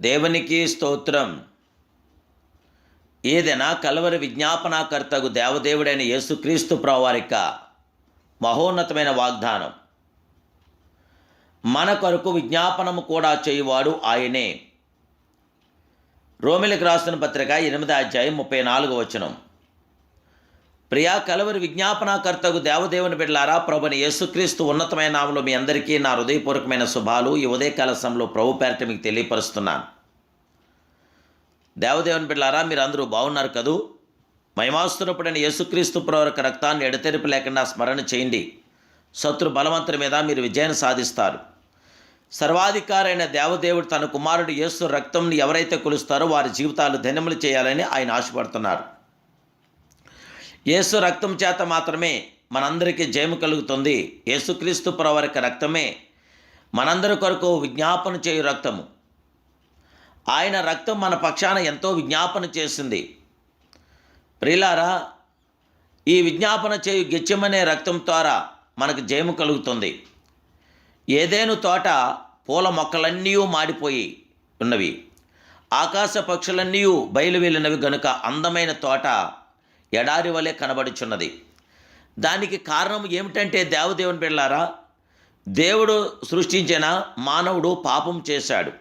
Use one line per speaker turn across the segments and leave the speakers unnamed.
దేవునికి స్తోత్రం. ఏదైనా కలవరి విజ్ఞాపనాకర్తకు దేవదేవుడైన యేసుక్రీస్తు ప్రవారిక మహోన్నతమైన వాగ్దానం. మన కొరకు విజ్ఞాపనము కూడా చేయువాడు ఆయనే. రోమిలకు రాసిన పత్రిక ఎనిమిది అధ్యాయం ముప్పై నాలుగు వచనం. ప్రియా కలవరి విజ్ఞాపనాకర్తకు దేవదేవుని బిడ్డలారా ప్రభుని యేసుక్రీస్తు ఉన్నతమైన నామలో మీ అందరికీ నా హృదయపూర్వకమైన శుభాలు. ఈ ఉదయకాల సమయంలో ప్రభు పేరట మీకు తెలియపరుస్తున్నాను. దేవదేవుని బిడ్డలారా మీరు అందరూ బాగున్నారు కదూ? మహిమాస్తున్నప్పుడైన యేసుక్రీస్తు ప్రవరక రక్తాన్ని ఎడతెరిపి లేకుండా స్మరణ చేయండి. శత్రు బలవంతుని మీద మీరు విజయాన్ని సాధిస్తారు. సర్వాధికారైన దేవదేవుడు తన కుమారుడు యేసు రక్తంని ఎవరైతే కొలుస్తారో వారి జీవితాలు ధన్యములు చేయాలని ఆయన ఆశపడుతున్నారు. యేసు రక్తం చేత మాత్రమే మనందరికీ జయము కలుగుతుంది. యేసుక్రీస్తు ప్రవరక రక్తమే. మనందరి కొరకు విజ్ఞాపన చేయు రక్తము. ఆయన రక్తం మన పక్షాన ఎంతో విజ్ఞాపన చేసింది. ప్రిలారా ఈ విజ్ఞాపన చేయు గెచ్చమనే రక్తం ద్వారా మనకు జయము కలుగుతుంది. ఏదేను తోట పూల మొక్కలన్నీ మాడిపోయి ఉన్నవి. ఆకాశ పక్షులన్నీ బయలు వెళ్ళినవి గనుక అందమైన తోట ఎడారి వలె కనబడుచున్నది. దానికి కారణం ఏమిటంటే దేవదేవుని బిళ్ళారా? దేవుడు సృష్టించిన మానవుడు పాపం చేశాడు.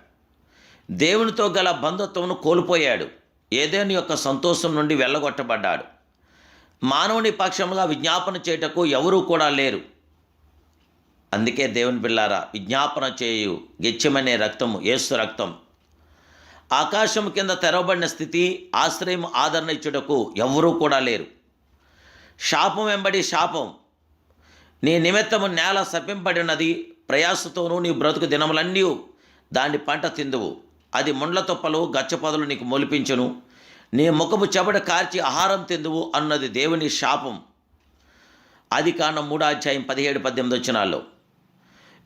దేవునితో గల బంధుత్వమును కోల్పోయాడు. ఏదేని యొక్క సంతోషం నుండి వెళ్ళగొట్టబడ్డాడు. మానవుని పక్షంగా విజ్ఞాపన చేయుటకు ఎవరూ కూడా లేరు. అందుకే దేవుని పిల్లారా విజ్ఞాపన చేయు గెచ్చమనే రక్తము ఏసు రక్తం. ఆకాశం కింద తెరవబడిన స్థితి ఆశ్రయం ఆదరణ ఇచ్చుటకు ఎవరూ కూడా లేరు. శాపం వెంబడి శాపం. నీ నిమిత్తము నేల సప్పింపడినది ప్రయాసతోనూ నీ బ్రతుకు దినములన్నీ దాని పంట తిందువు. అది ముండ్ల తొప్పలు గచ్చపొదలు నీకు మొలిపించును. నీ ముఖము చెబడ కార్చి ఆహారం తిందువు అన్నది దేవుని శాపం. అది కాన మూడో అధ్యాయం పదిహేడు పద్దెనిమిది వచ్చినాల్లో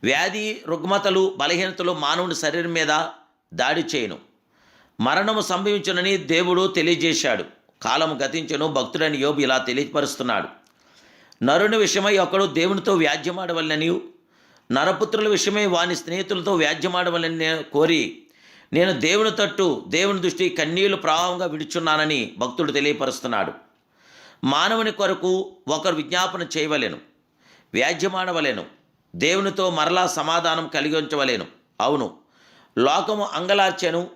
వ్యాధి రుగ్మతలు బలహీనతలు మానవుని శరీరం మీద దాడి చేయను. మరణము సంభవించునని దేవుడు తెలియజేశాడు. కాలము గతించను భక్తుడని యోబు ఇలా తెలియపరుస్తున్నాడు. నరుని విషయమై ఒకడు దేవునితో వ్యాజ్యమాడవలనని నరపుత్రుల విషయమై వాని స్నేహితులతో వ్యాజ్యమాడవలని కోరి నేను దేవుని తట్టు దేవుని దృష్టి కన్నీళ్ళు ప్రవాహంగా విడుచున్నానని భక్తుడు తెలియపరుస్తున్నాడు. మానవుని కొరకు ఒకరు విజ్ఞాపన చేయవలెను వ్యాజ్యమాడవలేను దేవునితో మరలా సమాధానం కలిగించవలేను అవును లోకము అంగలార్చెను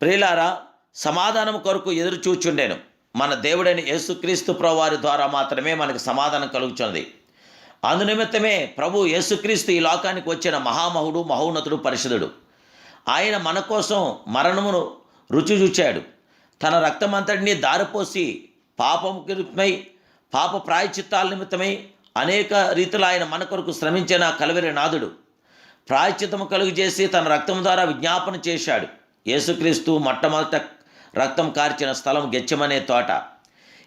ప్రియులారా సమాధానం కొరకు ఎదురు చూచుండేను. మన దేవుడైన యేసుక్రీస్తు ప్రభువారి ద్వారా మాత్రమే మనకు సమాధానం కలుగుతున్నది అందునిమిత్తమే ప్రభు యేసుక్రీస్తు ఈ లోకానికి వచ్చిన మహామహుడు మహోన్నతుడు పరిషదుడు ఆయన మన కోసం మరణమును రుచి చూచాడు. తన రక్తమంతటిని దారిపోసి పాపం పాప ప్రాయచిత్తాల నిమిత్తమై అనేక రీతిలో ఆయన మన కొరకు శ్రమించిన కలవరి నాథుడు ప్రాయచిత్తము కలుగు చేసి తన రక్తం ద్వారా విజ్ఞాపన చేశాడు. యేసుక్రీస్తు మొట్టమొదట రక్తం కార్చిన స్థలం గెచ్చమనే తోట.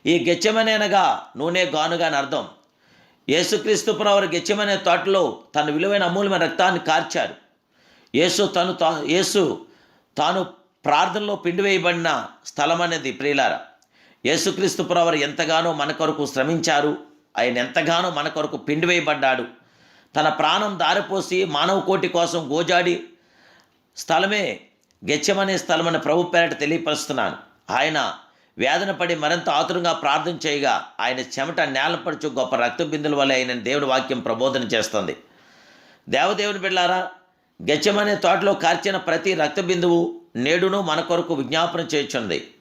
ఈ గెచ్చమనేనగా నూనె గానుగా అని అర్థం. యేసుక్రీస్తు ప్రవరు గెచ్చమనే తోటలో తన విలువైన అమూల్యమైన రక్తాన్ని కార్చారు. యేసు తను తా యేసు తాను ప్రార్థనలో పిండివేయబడిన స్థలం అనేది ప్రియులార. యేసుక్రీస్తు ప్రవరు ఎంతగానో మన కొరకు శ్రమించారు. ఆయన ఎంతగానో మన కొరకు పిండి వేయబడ్డాడు. తన ప్రాణం దారిపోసి మానవ కోటి కోసం గోజాడి స్థలమే గెచ్చమనే స్థలమని ప్రభు పేరట తెలియపరుస్తున్నాను. ఆయన వేదన పడి మరింత ఆతురంగా ప్రార్థన చేయగా ఆయన చెమట నేలపరచు గొప్ప రక్త బిందుల వల్ల ఆయన దేవుడి వాక్యం ప్రబోధన చేస్తుంది. దేవదేవుని బిళ్ళారా గెచ్చమనే తోటలో కార్చిన ప్రతి రక్త బిందువు నేడును మన కొరకు విజ్ఞాపన చేయుచున్నది.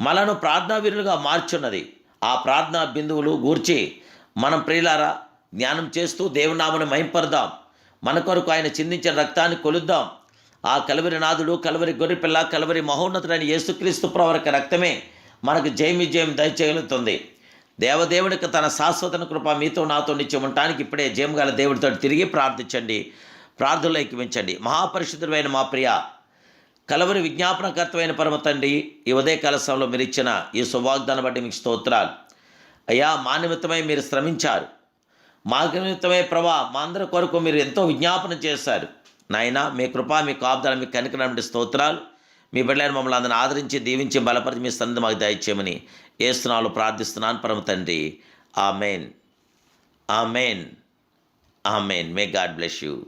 మనను ప్రార్థనా వీరులుగా మార్చున్నది. ఆ ప్రార్థనా బిందువులు గూర్చి మనం ప్రియులారా జ్ఞానం చేస్తూ దేవునామను మహింపరదాం మన కొరకు ఆయన చిందించిన రక్తాన్ని కొలుద్దాం. ఆ కలవరి నాథుడు కలవరి గొర్రెపిల్ల కలవరి మహోన్నతుడైన యేసుక్రీస్తు ప్రవరక రక్తమే మనకు జయమి జయం దయచేయగలుగుతుంది దేవదేవుడికి తన శాశ్వతన కృప మీతో నాతో నిత్యం ఉండటానికి ఇప్పుడే జయం గల దేవుడితో తిరిగి ప్రార్థించండి ప్రార్థనలో ఎక్కివించండి మహాపరిశుద్ధుడైన మా ప్రియ కలవరి విజ్ఞాపనకర్తమైన పరమ తండ్రి ఈ ఉదయ సమయంలో మీరు ఇచ్చిన ఈ సువాగ్దాన్ని బట్టి మీకు స్తోత్రాలు. అయ్యా మా నిమిత్తమై మీరు శ్రమించారు. మా నిమిత్తమై ప్రభా మా అందరి కొరకు మీరు ఎంతో విజ్ఞాపన చేశారు. నాయన మీ కృప మీ కాపుదల మీ కనికరం స్తోత్రాలు. మీ బిడ్డలను మమ్మల్ని అందరిని ఆదరించి దీవించి బలపరిచి మీ సంది మాకు దయచేయమని ఏస్తున్నాలు ప్రార్థిస్తున్నాను. పరమ తండ్రి ఆ మెయిన్ ఆ మెయిన్ ఆ main may God bless you